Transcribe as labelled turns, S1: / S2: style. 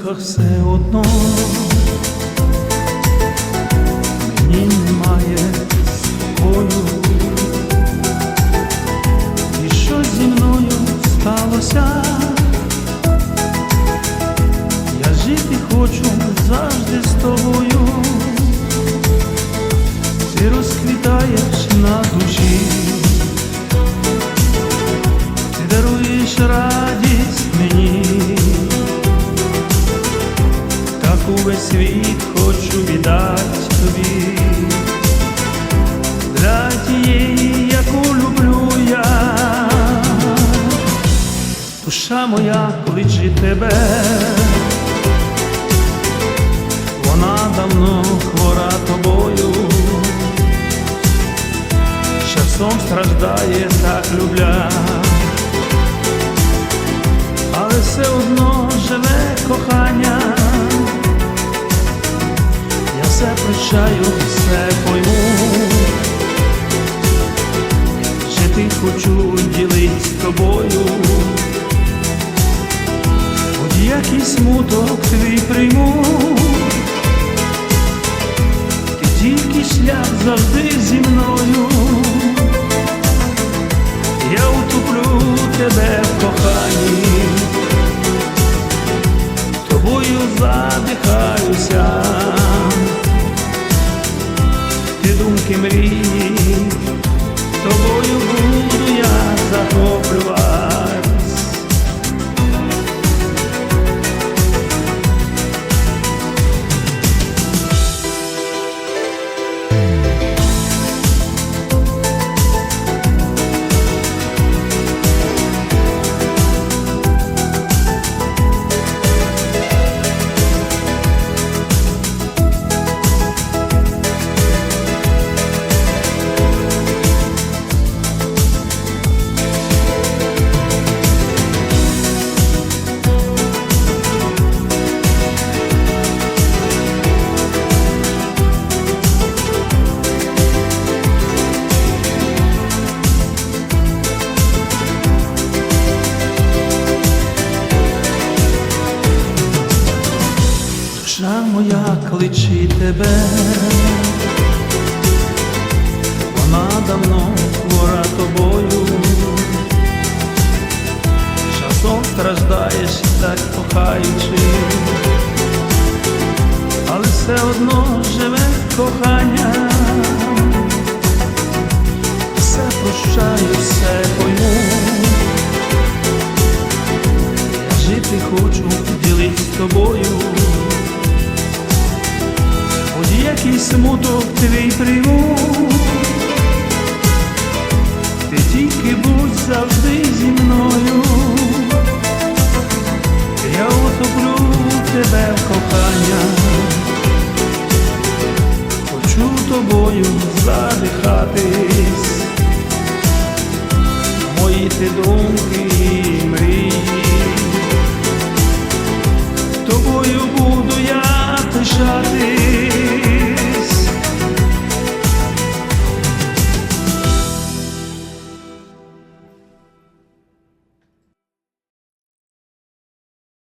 S1: думках все одно. Мені немає спокою і що зі мною сталося, я жити хочу завжди з тобою, ти розквітаєш на душі. Так увесь світ хочу віддати тобі, для тієї, яку люблю я, душа моя кличе тебе. Вона давно хвора тобою, часом страждає так любля, все одно живе кохання, все прощаю, все пойму, жити хочу ділить з тобою, будь-який смуток твій прийму. Ти тільки шлях завжди зі мною, я утоплю тебе в коханні, моя кличе тебе, вона давно хвора тобою, часом страждаєш так кохаючи, але все одно живе кохання, все прощаю, все пойму. Жити хочу, ділить з тобою. Смуток твій прийму, ти тільки будь завжди зі мною, я утоплю тебе